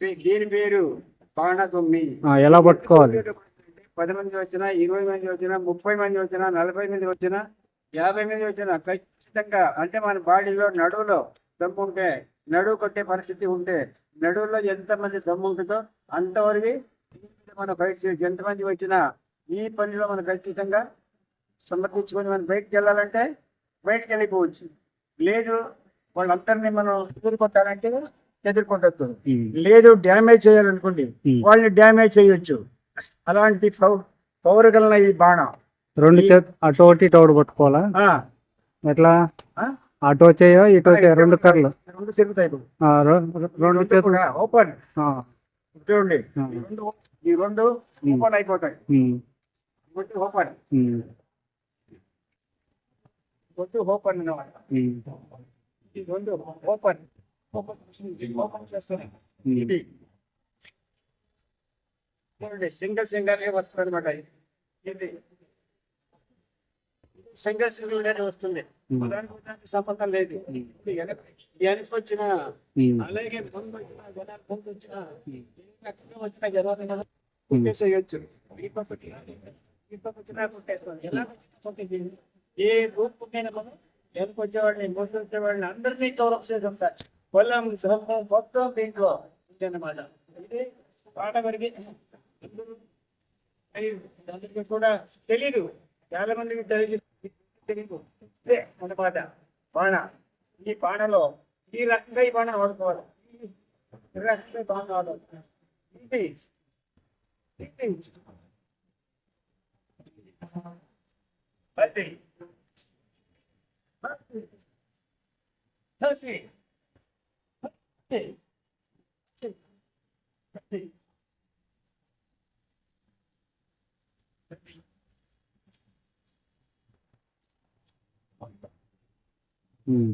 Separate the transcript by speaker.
Speaker 1: Pay- దీని పేరు బాణదుమ్మి
Speaker 2: ఎలా పట్టుకోవాలి?
Speaker 1: పది మంది వచ్చినా ఇరవై మంది వచ్చినా ముప్పై మంది వచ్చినా నలభై మంది వచ్చినా యాభై మంది వచ్చినా ఖచ్చితంగా అంటే మన బాడీలో నడువులో దమ్ము ఉంటే నడువు కొట్టే పరిస్థితి ఉంటే నడువులో ఎంత మంది దమ్ము ఉంటుందో అంతవరకు మనం ఫైట్ చేయొచ్చు ఎంతమంది వచ్చినా ఈ పనిలో మనం ఖచ్చితంగా సమర్థించుకొని మనం బయటకు వెళ్ళాలంటే బయటకు వెళ్ళిపోవచ్చు. లేదు వాళ్ళందరినీ మనం ఎదుర్కొట్టాలంటే ఎదుర్కొట్టద్దు
Speaker 2: ఉమ్,
Speaker 1: లేదు డ్యామేజ్ చేయాలనుకోండి. వాళ్ళని డ్యామేజ్ చేయొచ్చు. అలాంటి పౌ- పౌరు కలిగిన ఈ బాణం.
Speaker 2: రెండు చేతు అటు ఒకటి ఒకటి పట్టుకోవాలా? ఎట్లా? అటు చేయో ఇటు రెండు కర్రలు.
Speaker 1: రెండు తిరుగుతాయి
Speaker 2: రెండు చేతులు.
Speaker 1: ఓపెన్. చూడండి. ఈ రెండు ఓపెన్ అయిపోతాయి. ఓపెన్. ఓపెన్ రెండు ఓపెన్. ఇది. చూడండి సింగిల్ సింగల్ వస్తుంది అనమాట ఇది. సింగిల్ సింగిల్ గానే వస్తుంది దానికి సంబంధం లేదు. వెనక వెనక్కి వచ్చిన అలాగే ముందు వచ్చిన జనాలు ముందు వచ్చిన ఏ రకంగా వచ్చిన జనాలు కదా. కొట్టేసేయచ్చు. ఈ పక్కకి ఈ పక్క వచ్చినా కొట్టేస్తాం ఎలా కొట్టేది? ఏ రూప్ మీద మనం వెనక వచ్చేవాడిని ముందు వచ్చేవాడిని అందరినీ కౌరవ చేసి ఉంటారు పొలం ధర్మం మొత్తం దీంట్లో అనమాట ఇది పాట వరకు. అందరూ అందరికీ కూడా తెలీదు. చాలా మందికి తెలియదు తెలియదు ఇదే అనమాట బాణ. ఈ బాణలో ఈ రకంగా ఈ బాణ ఆడుకోవాలి ఈ రకంగా బాణ ఆడాలి ఇది. ఇది. అది. అది అది
Speaker 2: ఉమ్.